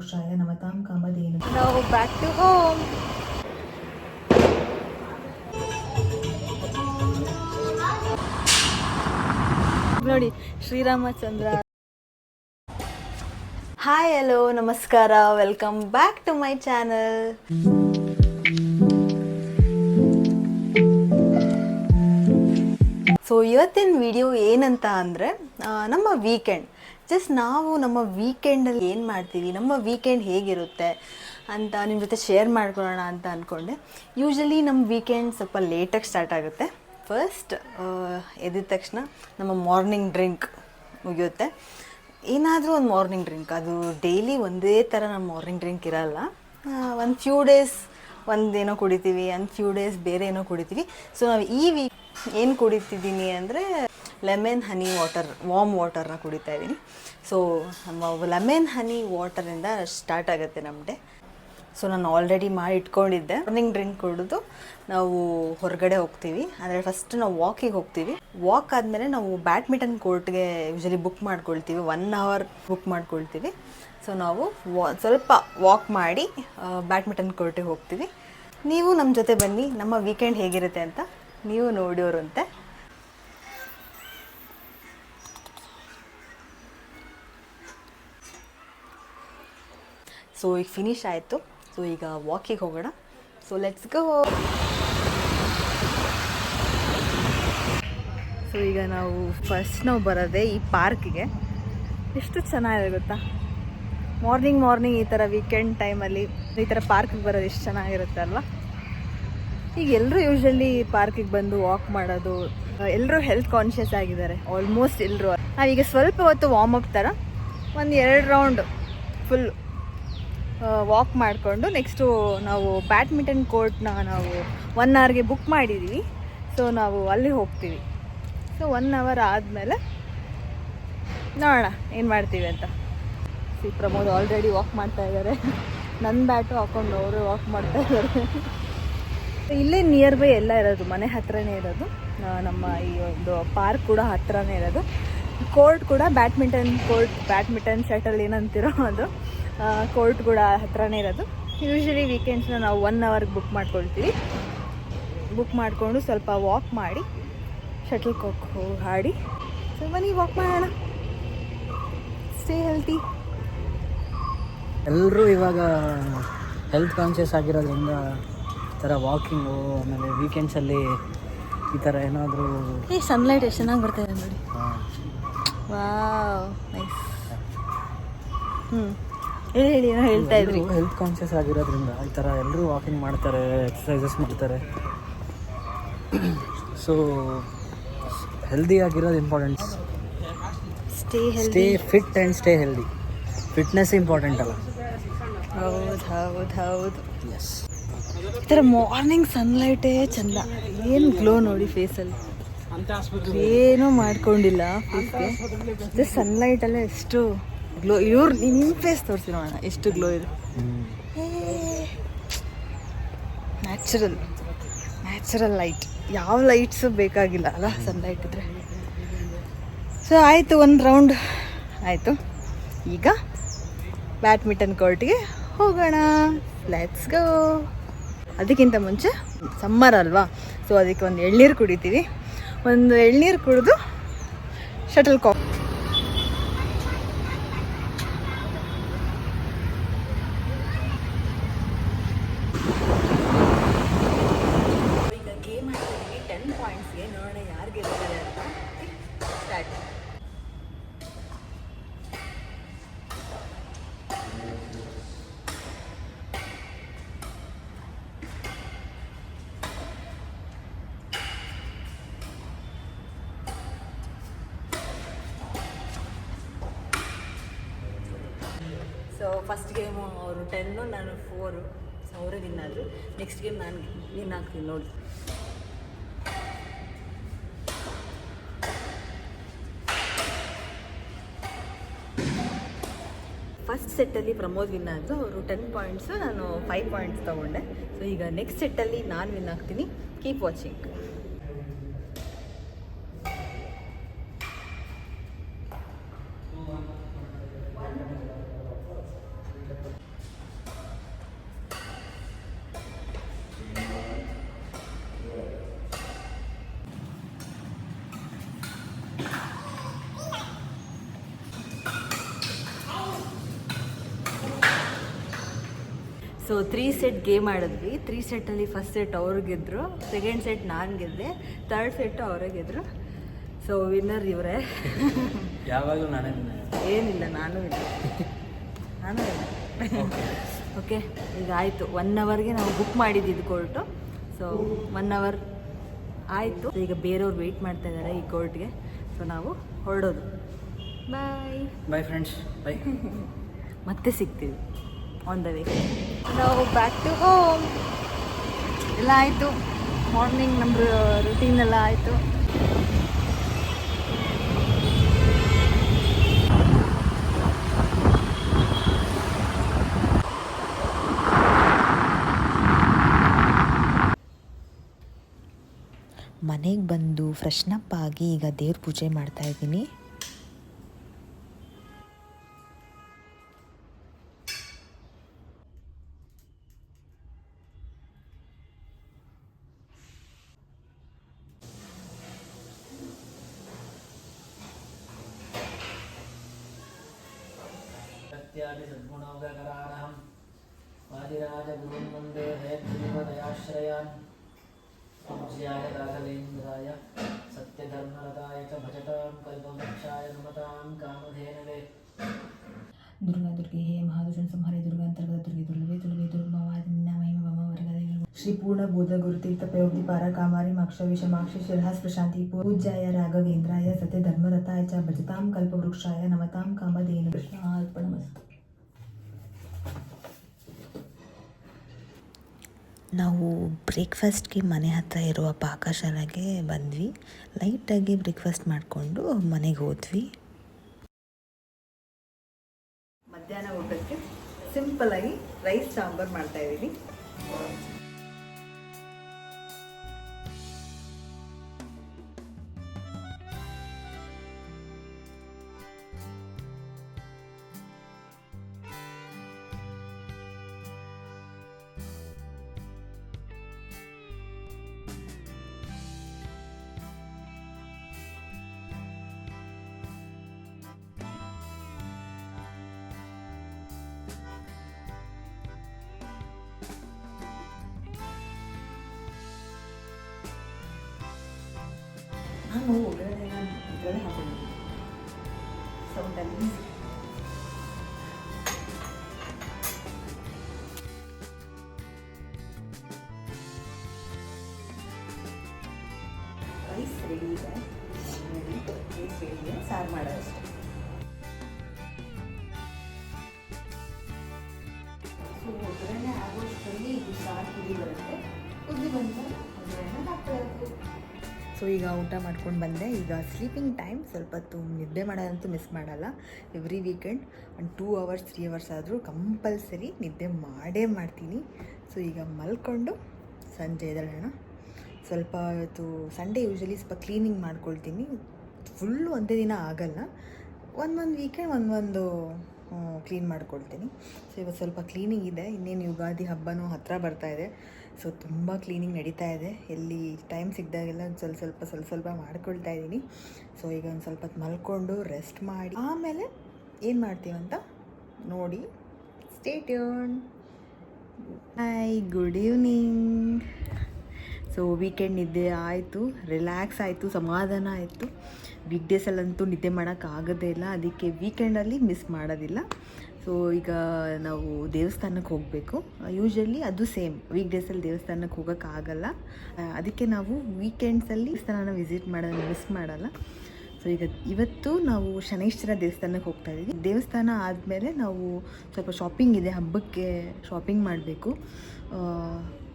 ಕಲ್ಪವೃಕ್ಷಾಯ ನಮತಾಂ ಕಾಮಧೇನು ನಾವು ಬ್ಯಾಕ್ ಟು ಹೋಮ್ ನೋಡಿ, ಶ್ರೀರಾಮಚಂದ್ರ. ಹಾಯ್ ಹಲೋ ನಮಸ್ಕಾರ. Welcome back to my channel so ಇವತ್ತಿನ ವಿಡಿಯೋ ಏನಂತ ಅಂದರೆ ನಮ್ಮ ವೀಕೆಂಡ್ ಜಸ್ಟ್ ನಾವು ನಮ್ಮ ವೀಕೆಂಡಲ್ಲಿ ಏನು ಮಾಡ್ತೀವಿ, ನಮ್ಮ ವೀಕೆಂಡ್ ಹೇಗಿರುತ್ತೆ ಅಂತ ನಿಮ್ಮ ಜೊತೆ ಶೇರ್ ಮಾಡ್ಕೊಳ್ಳೋಣ ಅಂತ ಅಂದ್ಕೊಂಡೆ ಯೂಶಲಿ ನಮ್ಮ ವೀಕೆಂಡ್ ಸ್ವಲ್ಪ ಲೇಟಾಗಿ ಸ್ಟಾರ್ಟ್ ಆಗುತ್ತೆ. ಫಸ್ಟ್ ಎದ್ದ ತಕ್ಷಣ ನಮ್ಮ ಮಾರ್ನಿಂಗ್ ಡ್ರಿಂಕ್ ಮುಗಿಯುತ್ತೆ. ಏನಾದರೂ ಒಂದು ಮಾರ್ನಿಂಗ್ ಡ್ರಿಂಕ್ ಅದು ಡೈಲಿ ಒಂದೇ ಥರ ನಮ್ಮ ಮಾರ್ನಿಂಗ್ ಡ್ರಿಂಕ್ ಇರಲ್ಲ. ಒಂದು ಫ್ಯೂ ಡೇಸ್ ಒಂದೇನೋ ಕುಡಿತೀವಿ, ಒಂದು ಫ್ಯೂ ಡೇಸ್ ಬೇರೆ ಏನೋ ಕುಡಿತೀವಿ. ಸೊ ನಾವು ಈ ವೀಕ್ ಏನು ಕುಡಿತಿದ್ದೀನಿ ಅಂದರೆ ಲೆಮನ್ ಹನಿ ವಾಟರ್ ವಾಮ್ ವಾಟರ್ನ ಕುಡಿತಾ ಇದ್ದೀನಿ ಸೊ ನಮ್ಮ ಲೆಮನ್ ಹನಿ ವಾಟರಿಂದ ಸ್ಟಾರ್ಟ್ ಆಗುತ್ತೆ ನಮ್ಮ ಡೇ ಸೊ ನಾನು ಆಲ್ರೆಡಿ ಮಾಡಿ ಇಟ್ಕೊಂಡಿದ್ದೆ. ಮಾರ್ನಿಂಗ್ ಡ್ರಿಂಕ್ ಕುಡಿದು ನಾವು ಹೊರಗಡೆ ಹೋಗ್ತೀವಿ. ಅಂದರೆ ಫಸ್ಟ್ ನಾವು ವಾಕಿಗೆ ಹೋಗ್ತೀವಿ. ವಾಕ್ ಆದಮೇಲೆ ನಾವು ಬ್ಯಾಡ್ಮಿಂಟನ್ ಕೋರ್ಟ್ಗೆ ಯೂಶಲಿ ಬುಕ್ ಮಾಡ್ಕೊಳ್ತೀವಿ. ಒನ್ ಅವರ್ ಬುಕ್ ಮಾಡ್ಕೊಳ್ತೀವಿ. ಸೊ ನಾವು ವಾ ಸ್ವಲ್ಪ ವಾಕ್ ಮಾಡಿ ಬ್ಯಾಡ್ಮಿಂಟನ್ ಕೋರ್ಟಿಗೆ ಹೋಗ್ತೀವಿ. ನೀವು ನಮ್ಮ ಜೊತೆ ಬನ್ನಿ. ನಮ್ಮ ವೀಕೆಂಡ್ ಹೇಗಿರುತ್ತೆ ಅಂತ ನೀವು ನೋಡಿಯೋರಂತೆ ಸೊ ಈಗ ಫಿನಿಶ್ ಆಯಿತು. ಸೊ ಈಗ ವಾಕಿಗೆ ಹೋಗೋಣ. ಸೊ ಲೆಟ್ಸ್ ಗೋ ಸೊ ಈಗ ನಾವು ಫಸ್ಟ್ ನಾವು ಬರೋದೇ ಈ ಪಾರ್ಕಿಗೆ. ಎಷ್ಟು ಚೆನ್ನಾಗಿದೆ ಗೊತ್ತಾ? ಮಾರ್ನಿಂಗ್ ಮಾರ್ನಿಂಗ್ ಈ ಥರ ವೀಕೆಂಡ್ ಟೈಮಲ್ಲಿ ಈ ಥರ ಪಾರ್ಕಿಗೆ ಬರೋದು ಎಷ್ಟು ಚೆನ್ನಾಗಿರುತ್ತೆ ಅಲ್ವಾ? ಈಗ ಎಲ್ಲರೂ ಯೂಶಲಿ ಪಾರ್ಕಿಗೆ ಬಂದು ವಾಕ್ ಮಾಡೋದು ಎಲ್ಲರೂ ಹೆಲ್ತ್ ಕಾನ್ಷಿಯಸ್ ಆಗಿದ್ದಾರೆ ಆಲ್ಮೋಸ್ಟ್ ಎಲ್ಲರೂ ನಾವೀಗ ಸ್ವಲ್ಪ ಹೊತ್ತು ವಾರ್ಮ್ ಅಪ್ ಥರ ಒಂದು ಎರಡು ರೌಂಡ್ ಫುಲ್ ವಾಕ್ ಮಾಡಿಕೊಂಡು ನೆಕ್ಸ್ಟು ನಾವು ಬ್ಯಾಡ್ಮಿಂಟನ್ ಕೋರ್ಟ್ನ ನಾವು ಒನ್ ಅವರ್ಗೆ ಬುಕ್ ಮಾಡಿದ್ದೀವಿ ಸೊ ನಾವು ಅಲ್ಲಿ ಹೋಗ್ತೀವಿ. ಸೊ ಒನ್ ಅವರ್ ಆದಮೇಲೆ ನೋಡೋಣ ಏನು ಮಾಡ್ತೀವಿ ಅಂತ. ಸಿ ಪ್ರಮೋದ್ ಆಲ್ರೆಡಿ ವಾಕ್ ಮಾಡ್ತಾ ಇದ್ದಾರೆ ನನ್ನ ಬ್ಯಾಟು ಹಾಕೊಂಡು ಅವರು ವಾಕ್ ಮಾಡ್ತಾ ಇದ್ದಾರೆ ಇಲ್ಲೇ ನಿಯರ್ ಬೈ ಎಲ್ಲ ಇರೋದು, ಮನೆ ಹತ್ರನೇ ಇರೋದು. ನಮ್ಮ ಈ ಒಂದು ಪಾರ್ಕ್ ಕೂಡ ಹತ್ರನೇ ಇರೋದು. ಕೋರ್ಟ್ ಕೂಡ ಬ್ಯಾಡ್ಮಿಂಟನ್ ಕೋರ್ಟ್ ಬ್ಯಾಡ್ಮಿಂಟನ್ ಶಟಲ್ ಏನಂತಿರೋ ಅದು. ಕೋರ್ಟ್ ಕೂಡ ಹತ್ರನೇ ಇರೋದು. ಯೂಶಲಿ ವೀಕೆಂಡ್ಸ್ನ ನಾವು ಒನ್ ಅವರ್ಗೆ ಬುಕ್ ಮಾಡ್ಕೊಳ್ತೀವಿ. ಬುಕ್ ಮಾಡಿಕೊಂಡು ಸ್ವಲ್ಪ ವಾಕ್ ಮಾಡಿ ಶಟಲ್ ಕಾಕ್ ಹೋಗಿ ಆಡಿ ಸೊ ಬನ್ನಿ ವಾಕ್ ಮಾಡೋಣ. ಸ್ಟೇ ಹೆಲ್ತಿ ಎಲ್ಲರೂ ಇವಾಗ ಹೆಲ್ತ್ ಕಾನ್ಷಿಯಸ್ ಆಗಿರೋದ್ರಿಂದ ಈ ಥರ ವಾಕಿಂಗು ಆಮೇಲೆ ವೀಕೆಂಡ್ಸಲ್ಲಿ ಈ ಥರ ಏನಾದರೂ ಈ ಸನ್ಲೈಟ್ ಎಷ್ಟು ಚೆನ್ನಾಗಿ ಬರ್ತಾಯಿದೆ ನೋಡಿ. ವಾವ್ ನೈಸ್ ಹ್ಞೂ ಹೇಳಿ ಹೇಳಿ ಏನೋ ಹೇಳ್ತಾ ಇದ್ರಿ ಹೆಲ್ತ್ ಕಾನ್ಶಿಯಸ್ ಆಗಿರೋದ್ರಿಂದ ಈ ಥರ ಎಲ್ಲರೂ ವಾಕಿಂಗ್ ಮಾಡ್ತಾರೆ ಎಕ್ಸಸೈಸಸ್ ಮಾಡ್ತಾರೆ. ಸೊ ಹೆಲ್ದಿ ಆಗಿರೋದು important stay stay fit and stay healthy fitness important ಅಲ್ಲ. ಹೌದು ಹೌದು ಹೌದು. ಎಸ್ ಈ ಥರ ಮಾರ್ನಿಂಗ್ ಸನ್ಲೈಟೇ ಚಂದ. ಏನು ಗ್ಲೋ ನೋಡಿ ಫೇಸಲ್ಲಿ ಏನೂ ಮಾಡ್ಕೊಂಡಿಲ್ಲ ಫೇಸ್ಗೆ ಜಸ್ಟ್ ಸನ್ಲೈಟಲ್ಲೇ ಎಷ್ಟು ಗ್ಲೋ ಇವ್ರು ನಿಮ್ಮ ಫೇಸ್ ತೋರಿಸಿ ನೋಡೋಣ ಎಷ್ಟು ಗ್ಲೋ ಇದೆ. ನ್ಯಾಚುರಲ್ ನ್ಯಾಚುರಲ್ ಲೈಟ್ ಯಾವ ಲೈಟ್ಸು ಬೇಕಾಗಿಲ್ಲ ಅಲ್ಲ ಸನ್ಲೈಟ್ ಇದ್ರೆ. ಸೊ ಆಯಿತು ಒಂದು ರೌಂಡ್ ಆಯಿತು. ಈಗ ಬ್ಯಾಡ್ಮಿಂಟನ್ ಕೋರ್ಟ್ಗೆ ಹೋಗೋಣ. ಲೆಟ್ಸ್ ಗೋ ಅದಕ್ಕಿಂತ ಮುಂಚೆ ಸಮ್ಮರ್ ಅಲ್ವಾ? ಸೊ ಅದಕ್ಕೆ ಒಂದು ಎಳ್ನೀರು ಕುಡಿತೀವಿ. ಒಂದು ಎಳ್ನೀರು ಕುಡಿದು ಶಟಲ್ ಕಾಕ್ ಫಸ್ಟ್ ಗೇಮು ಅವರು ಟೆನ್ನು ನಾನು ಫೋರು ಸೊ ಅವರೇ ವಿನ್ ಆದರು. ನೆಕ್ಸ್ಟ್ ಗೇಮ್ ನಾನು ವಿನ್ ಆಗ್ತೀನಿ ನೋಡಿ. ಫಸ್ಟ್ ಸೆಟ್ಟಲ್ಲಿ ಪ್ರಮೋದ್ ವಿನ್ ಆದರು. ಅವರು ಟೆನ್ ಪಾಯಿಂಟ್ಸು ನಾನು ಫೈವ್ ಪಾಯಿಂಟ್ಸ್ ತೊಗೊಂಡೆ. ಸೊ ಈಗ ನೆಕ್ಸ್ಟ್ ಸೆಟ್ಟಲ್ಲಿ ನಾನು ವಿನ್ ಆಗ್ತೀನಿ. Keep watching so three set game ಆಡಿದ್ವಿ. ತ್ರೀ ಸೆಟ್ಟಲ್ಲಿ ಫಸ್ಟ್ ಸೆಟ್ ಅವ್ರು ಗೆದ್ದರು ಸೆಕೆಂಡ್ ಸೆಟ್ ನಾನು ಗೆದ್ದೆ. ತರ್ಡ್ ಸೆಟ್ ಅವರೇ ಗೆದ್ದರು ಸೊ ವಿನ್ನರ್ ಇವರೇ. ಯಾವಾಗಲೂ ನಾನೇ ಏನಿಲ್ಲ ನಾನು ಇಲ್ಲ ನಾನು ಇಲ್ಲ ಓಕೆ ಈಗ ಆಯಿತು. ಒನ್ ಅವರ್ಗೆ ನಾವು ಬುಕ್ ಮಾಡಿದ್ದು ಕೋರ್ಟು ಸೊ ಒನ್ ಅವರ್ ಆಯಿತು. ಈಗ ಬೇರೆಯವ್ರು ವೆಯ್ಟ್ ಮಾಡ್ತಾ ಇದ್ದಾರೆ ಈ ಕೋರ್ಟ್ಗೆ ಸೊ ನಾವು ಹೊರಡೋದು. ಬಾಯ್ ಬಾಯ್ ಫ್ರೆಂಡ್ಸ್ ಬೈ ಮತ್ತೆ ಸಿಗ್ತೀವಿ. ಆನ್ ದ ವೇ ನಾವು ಬ್ಯಾಕ್ ಟು ಹೋಮ್ ಎಲ್ಲ ಆಯಿತು. ಮಾರ್ನಿಂಗ್ ನಮ್ಮ ರುಟೀನ್ ಎಲ್ಲ ಆಯಿತು. ಮನೆಗೆ ಬಂದು ಫ್ರೆಶ್ನಪ್ ಆಗಿ ಈಗ ದೇವ್ರ ಪೂಜೆ इत्यादि पूज्याय सत्यधर्मरताय च भजतां नमतां कामधेनवे। दुर्गा दुर्गे हे महादुषण संहरे दुर्गा दुर्गे दुर्गे दुर्गमवादिन्ना महिम मम वर्गदे श्री पूर्ण बोध गुरुतीर्थ प्रयोगी पारा कामारी माक्ष विषमाक्ष शिरहास प्रशांती पूज्याय राघवेंद्राय सत्य धर्मरताय च भजतां कल्पवृक्षाय नमतां कामधेन कृष्णार्पणमस्तु। ನಾವು ಬ್ರೇಕ್ಫಾಸ್ಟ್ಗೆ ಮನೆ ಹತ್ತಿರ ಇರುವ ಪಾಕಶಾಲೆಗೆ ಬಂದ್ವಿ. ಲೈಟಾಗಿ ಬ್ರೇಕ್ಫಾಸ್ಟ್ ಮಾಡಿಕೊಂಡು ಮನೆಗೆ ಹೋದ್ವಿ. ಮಧ್ಯಾಹ್ನ ಊಟಕ್ಕೆ ಸಿಂಪಲ್ ಆಗಿ ರೈಸ್ ಸಾಂಬಾರ್ ಮಾಡ್ತಾ ಇದ್ದೀನಿ ನಾನು ಒಗ್ಗರಣೆ ಇದರಲ್ಲೇ ಹಾಕೊಂಡಿದ್ದೀನಿ ಸೌಂಡಲ್ಲಿ ರೈಸ್ ರೆಡಿ ಇದೆ ರೆಡಿ ರೈಸ್ ರೆಡಿ ಇದೆ ಸಾರು ಮಾಡೋದಷ್ಟೇ ಈಗ ಊಟ ಮಾಡ್ಕೊಂಡು ಬಂದೆ. ಈಗ ಸ್ಲೀಪಿಂಗ್ ಟೈಮ್ ಸ್ವಲ್ಪ ಹೊತ್ತು ನಿದ್ದೆ ಮಾಡೋದಂತೂ ಮಿಸ್ ಮಾಡಲ್ಲ. ಎವ್ರಿ ವೀಕೆಂಡ್ ಒಂದು ಟೂ ಅವರ್ಸ್ ತ್ರೀ ಅವರ್ಸ್ ಆದರೂ ಕಂಪಲ್ಸರಿ ನಿದ್ದೆ ಮಾಡೇ ಮಾಡ್ತೀನಿ. ಸೊ ಈಗ ಮಲ್ಕೊಂಡು ಸಂಜೆ ಎದ್ದೇಳೋಣ. ಸ್ವಲ್ಪ ಇವತ್ತು ಸಂಡೇ ಯೂಶಲಿ ಸ್ವಲ್ಪ ಕ್ಲೀನಿಂಗ್ ಮಾಡ್ಕೊಳ್ತೀನಿ. ಫುಲ್ಲು ಒಂದೇ ದಿನ ಆಗಲ್ಲ. ಒಂದೊಂದು ವೀಕೆಂಡ್ ಒಂದೊಂದು ಕ್ಲೀನ್ ಮಾಡ್ಕೊಳ್ತೀನಿ. ಸೊ ಇವತ್ತು ಸ್ವಲ್ಪ ಕ್ಲೀನಿಂಗ್ ಇದೆ. ಇನ್ನೇನು ಯುಗಾದಿ ಹಬ್ಬನೂ ಹತ್ತಿರ ಬರ್ತಾ ಇದೆ. ಸೊ, ತುಂಬ ಕ್ಲೀನಿಂಗ್ ನಡೀತಾ ಇದೆ. ಎಲ್ಲಿ ಟೈಮ್ ಸಿಕ್ಕಿದಾಗೆಲ್ಲ ಒಂದು ಸ್ವಲ್ಪ ಸ್ವಲ್ಪ ಸ್ವಲ್ಪ ಸ್ವಲ್ಪ ಮಾಡ್ಕೊಳ್ತಾ ಇದ್ದೀನಿ. ಸೊ, ಈಗ ಒಂದು ಸ್ವಲ್ಪ ಹೊತ್ತು ಮಲ್ಕೊಂಡು ರೆಸ್ಟ್ ಮಾಡಿ. ಆಮೇಲೆ ಏನು ಮಾಡ್ತೀವಂತ? ನೋಡಿ stay tune hi good evening so weekend ನಿದ್ದೆ ಆಯಿತು ರಿಲ್ಯಾಕ್ಸ್ ಆಯಿತು, ಸಮಾಧಾನ ಆಯಿತು. ವೀಕ್ ಡೇಸಲ್ಲಂತೂ ನಿದ್ದೆ ಮಾಡೋಕ್ಕಾಗೋದೇ ಇಲ್ಲ. ಅದಕ್ಕೆ ವೀಕೆಂಡಲ್ಲಿ ಮಿಸ್ ಮಾಡೋದಿಲ್ಲ. ಸೊ ಈಗ ನಾವು ದೇವಸ್ಥಾನಕ್ಕೆ ಹೋಗಬೇಕು. ಯೂಶ್ವಲಿ ಅದು ಸೇಮ್ ವೀಕ್ ಡೇಸಲ್ಲಿ ದೇವಸ್ಥಾನಕ್ಕೆ ಹೋಗೋಕ್ಕಾಗಲ್ಲ ಅದಕ್ಕೆ ನಾವು ವೀಕೆಂಡ್ಸಲ್ಲಿ ದೇವಸ್ಥಾನನ ವಿಸಿಟ್ ಮಾಡೋದನ್ನ ಮಿಸ್ ಮಾಡಲ್ಲ. ಸೊ ಈಗ ಇವತ್ತು ನಾವು ಶನೈಶ್ವರ ದೇವಸ್ಥಾನಕ್ಕೆ ಹೋಗ್ತಾ ಇದ್ದೀವಿ. ದೇವಸ್ಥಾನ ಆದಮೇಲೆ ನಾವು ಸ್ವಲ್ಪ ಶಾಪಿಂಗ್ ಇದೆ. ಹಬ್ಬಕ್ಕೆ ಶಾಪಿಂಗ್ ಮಾಡಬೇಕು.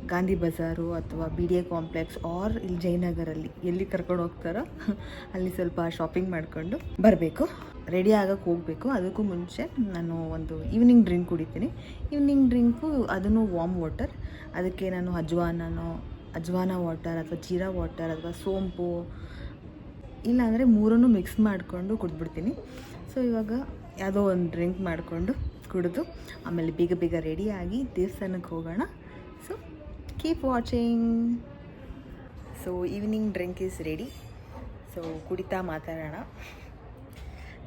ಗಾಂಧಿ ಬಜಾರು ಅಥವಾ B D A complex or ಇಲ್ಲಿ ಜಯನಗರಲ್ಲಿ. ಎಲ್ಲಿ ಕರ್ಕೊಂಡು ಹೋಗ್ತಾರೋ ಅಲ್ಲಿ ಸ್ವಲ್ಪ ಶಾಪಿಂಗ್ ಮಾಡಿಕೊಂಡು ಬರಬೇಕು. ರೆಡಿ ಆಗೋಕ್ಕೆ ಹೋಗಬೇಕು. ಅದಕ್ಕೂ ಮುಂಚೆ ನಾನು ಒಂದು ಈವ್ನಿಂಗ್ ಡ್ರಿಂಕ್ ಕುಡಿತೀನಿ. ಈವ್ನಿಂಗ್ ಡ್ರಿಂಕು ಅದನ್ನು ವಾಮ್ ವಾಟರ್ ಅದಕ್ಕೆ ನಾನು ಅಜ್ವಾನನೋ, ಅಜ್ವಾನ ವಾಟರ್ ಅಥವಾ ಜೀರಾ ವಾಟರ್ ಅಥವಾ ಸೋಂಪು, ಇಲ್ಲಾಂದರೆ ಮೂರನ್ನು ಮಿಕ್ಸ್ ಮಾಡಿಕೊಂಡು ಕುಡಿದ್ಬಿಡ್ತೀನಿ. ಸೊ ಇವಾಗ ಯಾವುದೋ ಒಂದು ಡ್ರಿಂಕ್ ಮಾಡಿಕೊಂಡು ಕುಡಿದು ಆಮೇಲೆ ಬೇಗ ಬೇಗ ರೆಡಿಯಾಗಿ ದೇವಸ್ಥಾನಕ್ಕೆ ಹೋಗೋಣ. So keep watching so evening drink is ready so ಕುಡಿತಾ ಮಾತಾಡೋಣ.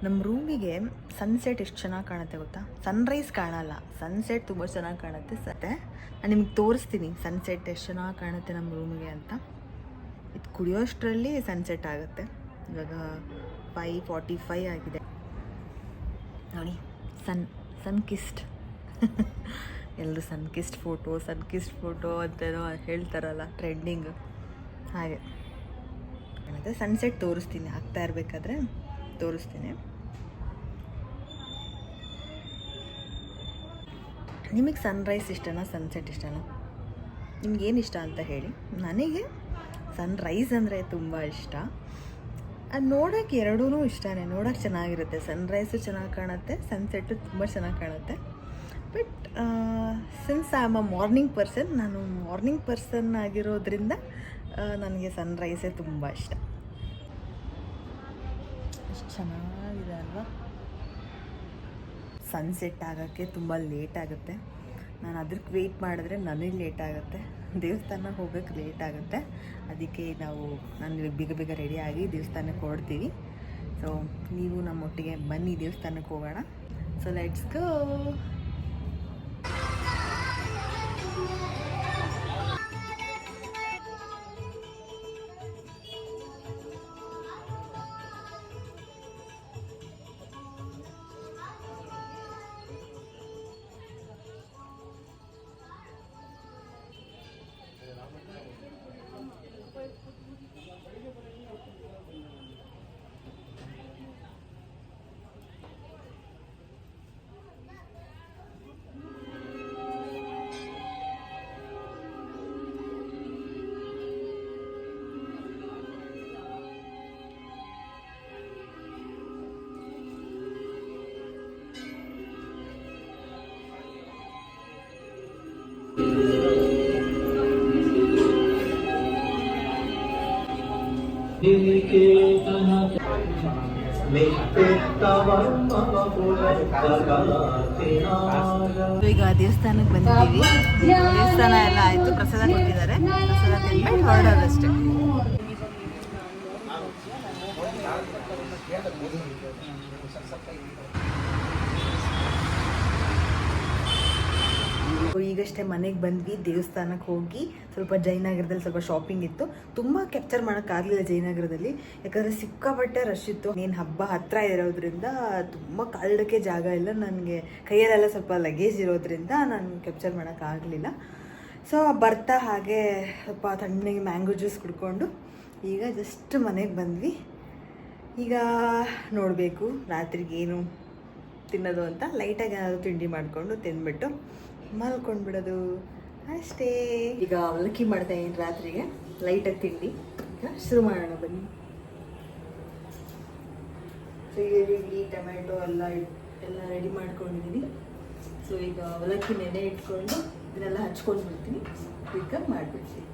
ನಮ್ಮ ರೂಮಿಗೆ ಸನ್ಸೆಟ್ ಎಷ್ಟು ಚೆನ್ನಾಗಿ ಕಾಣುತ್ತೆ ಗೊತ್ತಾ? ಸನ್ರೈಸ್ ಕಾಣಲ್ಲ. ಸನ್ಸೆಟ್ ತುಂಬ ಚೆನ್ನಾಗಿ ಕಾಣುತ್ತೆ ಸತ್ತೆ ನಾನು ನಿಮ್ಗೆ ತೋರಿಸ್ತೀನಿ ಸನ್ಸೆಟ್ ಎಷ್ಟು ಚೆನ್ನಾಗಿ ಕಾಣುತ್ತೆ ನಮ್ಮ ರೂಮಿಗೆ ಅಂತ. ಇದು ಕುಡಿಯೋಷ್ಟರಲ್ಲಿ ಸನ್ಸೆಟ್ ಆಗುತ್ತೆ. ಇವಾಗ ಫೈ ಫಾರ್ಟಿ ಫೈ ಆಗಿದೆ. ನೋಡಿ ಸನ್ ಸನ್ ಕಿಸ್ಟ್ ಎಲ್ಲರೂ sun kissed photo sun kissed photo ಅಂತೇನೋ ಹೇಳ್ತಾರಲ್ಲ ಟ್ರೆಂಡಿಂಗ್ ಹಾಗೆ. ಮತ್ತು ಸನ್ಸೆಟ್ ತೋರಿಸ್ತೀನಿ. ಆಗ್ತಾ ಇರಬೇಕಾದ್ರೆ ತೋರಿಸ್ತೀನಿ. ನಿಮಗೆ ಸನ್ರೈಸ್ ಇಷ್ಟನಾ ಸನ್ಸೆಟ್ ಇಷ್ಟನಾ? ನಿಮ್ಗೇನು ಇಷ್ಟ ಅಂತ ಹೇಳಿ. ನನಗೆ ಸನ್ರೈಸ್ ಅಂದರೆ ತುಂಬ ಇಷ್ಟ. ಅದು ನೋಡೋಕ್ಕೆ ಎರಡೂ ಇಷ್ಟನೇ. ನೋಡೋಕೆ ಚೆನ್ನಾಗಿರುತ್ತೆ. ಸನ್ರೈಸು ಚೆನ್ನಾಗಿ ಕಾಣುತ್ತೆ ಸನ್ಸೆಟ್ಟು ತುಂಬ ಚೆನ್ನಾಗಿ ಕಾಣುತ್ತೆ. But since I am a morning person ನಾನು ಮಾರ್ನಿಂಗ್ ಪರ್ಸನ್ ಆಗಿರೋದ್ರಿಂದ ನನಗೆ ಸನ್ರೈಸೇ ತುಂಬ ಇಷ್ಟ. ಚೆನ್ನಾಗಿದೆ ಅಲ್ವಾ? ಸನ್ಸೆಟ್ ಆಗೋಕ್ಕೆ ತುಂಬ ಲೇಟ್ ಆಗುತ್ತೆ. ನಾನು ಅದಕ್ಕೆ ವೆಯ್ಟ್ ಮಾಡಿದ್ರೆ ನನಗೆ ಲೇಟ್ ಆಗುತ್ತೆ. ದೇವಸ್ಥಾನಕ್ಕೆ ಹೋಗೋಕ್ಕೆ ಲೇಟ್ ಆಗುತ್ತೆ. ಅದಕ್ಕೆ ನಾವು ನಾನು ಬೇಗ ಬೇಗ ಬೇಗ ರೆಡಿಯಾಗಿ ದೇವಸ್ಥಾನಕ್ಕೆ ಹೊರಡ್ತೀವಿ. ಸೊ ನೀವು ನಮ್ಮೊಟ್ಟಿಗೆ ಬನ್ನಿ ದೇವಸ್ಥಾನಕ್ಕೆ ಹೋಗೋಣ. ಸೊ ಲೆಟ್ಸ್ ಗೋ ಈಗ ದೇವಸ್ಥಾನಕ್ಕೆ ಬಂದಿದ್ದೀವಿ. ದೇವಸ್ಥಾನ ಎಲ್ಲ ಆಯಿತು ಪ್ರಸಾದ ಕೊಟ್ಟಿದ್ದಾರೆ. ಪ್ರಸಾದ ತಿಂದ್ಬಿಟ್ಟು ಹೊರಡೋದಷ್ಟೇ ಈಗಷ್ಟೇ ಮನೆಗೆ ಬಂದ್ವಿ ದೇವಸ್ಥಾನಕ್ಕೆ ಹೋಗಿ ಸ್ವಲ್ಪ ಜಯನಗರದಲ್ಲಿ ಸ್ವಲ್ಪ ಶಾಪಿಂಗ್ ಇತ್ತು. ತುಂಬ ಕ್ಯಾಪ್ಚರ್ ಮಾಡೋಕ್ಕಾಗಲಿಲ್ಲ ಜಯನಗರದಲ್ಲಿ. ಯಾಕಂದರೆ ಸಿಕ್ಕಾಪಟ್ಟೆ ರಶ್ ಇತ್ತು. ನೀನು ಹಬ್ಬ ಹತ್ತಿರ ಇರೋದ್ರಿಂದ ತುಂಬ ಕಾಲಿಡೋಕ್ಕೆ ಜಾಗ ಇಲ್ಲ. ನನಗೆ ಕೈಯಲ್ಲೆಲ್ಲ ಸ್ವಲ್ಪ ಲಗೇಜ್ ಇರೋದ್ರಿಂದ ನಾನು ಕ್ಯಾಪ್ಚರ್ ಮಾಡೋಕ್ಕಾಗಲಿಲ್ಲ ಸೊ ಬರ್ತಾ ಹಾಗೆ ಸ್ವಲ್ಪ ತಣ್ಣಗೆ ಮ್ಯಾಂಗೋ ಜ್ಯೂಸ್ ಕುಡ್ಕೊಂಡು ಈಗ ಜಸ್ಟ್ ಮನೆಗೆ ಬಂದ್ವಿ. ಈಗ ನೋಡಬೇಕು ರಾತ್ರಿಗೆ ಏನು ತಿನ್ನೋದು ಅಂತ. ಲೈಟಾಗಿ ಏನಾದರೂ ತಿಂಡಿ ಮಾಡಿಕೊಂಡು ತಿಂದ್ಬಿಟ್ಟು ಮಲ್ಕೊಂಡ್ಬಿಡೋದು. ಅಷ್ಟೇ. ಈಗ ಅವಲಕ್ಕಿ ಮಾಡ್ತಾ ಏನು ರಾತ್ರಿಗೆ. ಲೈಟಾಗಿ ತಿಂಡಿ ಈಗ ಶುರು ಮಾಡೋಣ ಬನ್ನಿ. ಸೊ ಈರುಳ್ಳಿ ಟೊಮೆಟೊ ಎಲ್ಲ ಎಲ್ಲ ರೆಡಿ ಮಾಡ್ಕೊಂಡಿದ್ದೀನಿ. ಸೊ ಈಗ ಅವಲಕ್ಕಿ ನೆನೆ ಇಟ್ಕೊಂಡು ಇದನ್ನೆಲ್ಲ ಹಚ್ಕೊಂಡು ಬಿಡ್ತೀನಿ. ಕ್ವಿಕ್ಕಾಗಿ ಮಾಡಿಬಿಡ್ತೀನಿ.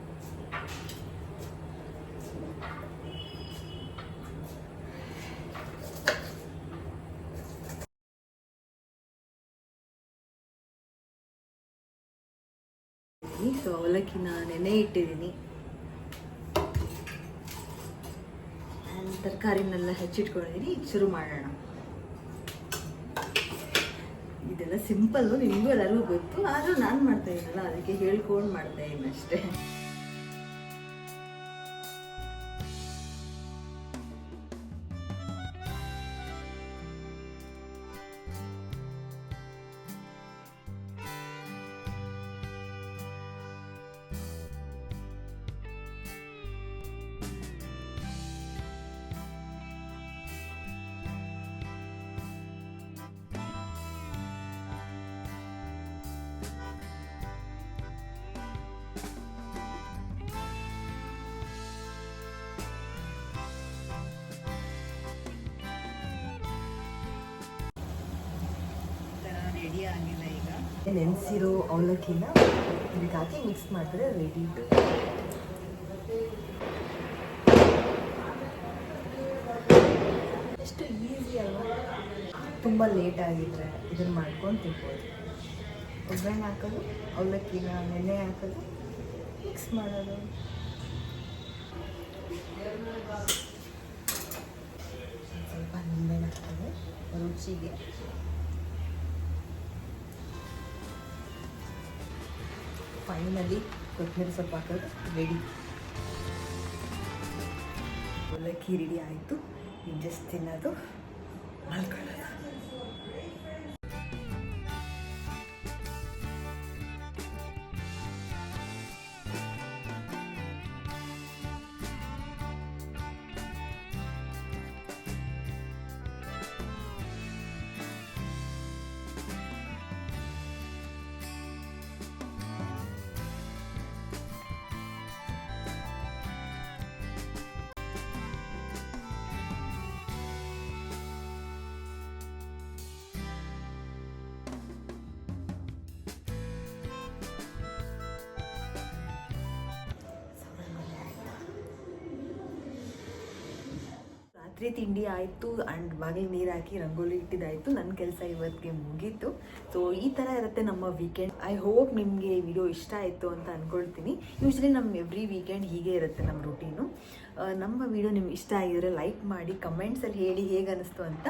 ಸೊ ಅವಲಕ್ಕಿನ ನೆನೆ ಇಟ್ಟಿದ್ದೀನಿ. ತರಕಾರಿನೆಲ್ಲ ಹೆಚ್ಚಿಟ್ಕೊಂಡಿದ್ದೀನಿ ಶುರು ಮಾಡೋಣ. ಇದೆಲ್ಲ ಸಿಂಪಲ್ಲು ನಿಮಗೂ ಎಲ್ಲರಿಗೂ ಗೊತ್ತು, ಆದರೂ ನಾನು ಮಾಡ್ತಾ ಇದ್ದೀನಲ್ಲ ಅದಕ್ಕೆ ಹೇಳ್ಕೊಂಡು ಮಾಡ್ತಾ ಇದ್ದೀನಿ ಅಷ್ಟೇ. ರೆಡಿ ಆಗಿದೆ ಈಗ. ನೆನೆಸಿರೋ ಅವಲಕ್ಕಿನ ಇದಕ್ಕೆ ಹಾಕಿ ಮಿಕ್ಸ್ ಮಾಡಿದ್ರೆ ರೆಡಿ ಟು ಎಷ್ಟು ಈಸಿ ಅಲ್ವಾ? ತುಂಬ ಲೇಟ್ ಆಗಿದ್ರೆ ಇದನ್ನು ಮಾಡ್ಕೊಂಡು ತಿನ್ಬೋದು. ಒಗ್ಗರಣೆ ಹಾಕೋದು ಅವಲಕ್ಕಿನ ನೆನೆ ಹಾಕೋದು ಮಿಕ್ಸ್ ಮಾಡೋದು. ಸ್ವಲ್ಪ ನಿಂಬೆ ಹಾಕ್ತದೆ ರುಚಿಗೆ. ಫೈನಲಿ ಕೊತ್ತಂಬರಿ ಸೊಪ್ಪು ಹಾಕೋದು ರೆಡಿ ಒಳ್ಳೆ ರೆಡಿ ಆಯಿತು. ಜಸ್ಟ್ ತಿನ್ನೋದು ಮಲ್ಕೊಳ್ಳೋದು. ರಾತ್ರಿ ತಿಂಡಿ ಆಯಿತು ಆ್ಯಂಡ್ ಬಾಗಿಲು ನೀರು ಹಾಕಿ ರಂಗೋಲಿ ಇಟ್ಟಿದ್ದಾಯಿತು. ನನ್ನ ಕೆಲಸ ಇವತ್ತಿಗೆ ಮುಗೀತು. ಸೊ ಈ ಥರ ಇರುತ್ತೆ ನಮ್ಮ ವೀಕೆಂಡ್ ಐ ಹೋಪ್ ನಿಮಗೆ ವಿಡಿಯೋ ಇಷ್ಟ ಆಯಿತು ಅಂತ ಅಂದ್ಕೊಳ್ತೀನಿ ಯೂಶ್ವಲಿ ನಮ್ಮ ಎವ್ರಿ ವೀಕೆಂಡ್ ಹೀಗೆ ಇರುತ್ತೆ ನಮ್ಮ ರುಟೀನು ನಮ್ಮ ವಿಡಿಯೋ ನಿಮ್ಗೆ ಇಷ್ಟ ಆಗಿದ್ರೆ ಲೈಕ್ ಮಾಡಿ ಕಮೆಂಟ್ಸಲ್ಲಿ ಹೇಳಿ ಹೇಗೆ ಅನ್ನಿಸ್ತು ಅಂತ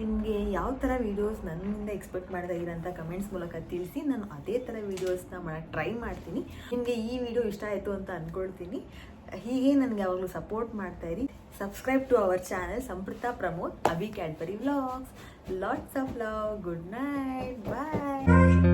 ನಿಮಗೆ ಯಾವ ಥರ ವೀಡಿಯೋಸ್ ನನ್ನಿಂದ ಎಕ್ಸ್ಪೆಕ್ಟ್ ಇದ್ದೀರಾ ಅಂತ ಕಮೆಂಟ್ಸ್ ಮೂಲಕ ತಿಳಿಸಿ. ನಾನು ಅದೇ ಥರ ವೀಡಿಯೋಸ್ನ ಮಾಡೋಕ್ಕೆ ಟ್ರೈ ಮಾಡ್ತೀನಿ. ನಿಮಗೆ ಈ ವಿಡಿಯೋ ಇಷ್ಟ ಆಯಿತು ಅಂತ ಅಂದ್ಕೊಳ್ತೀನಿ ಹೀಗೆ ನನಗೆ ಯಾವಾಗಲೂ ಸಪೋರ್ಟ್ ಮಾಡ್ತಾ ಇರಿ subscribe to our channel Samprutha Pramod Abhi Cadbury vlogs lots of love good night bye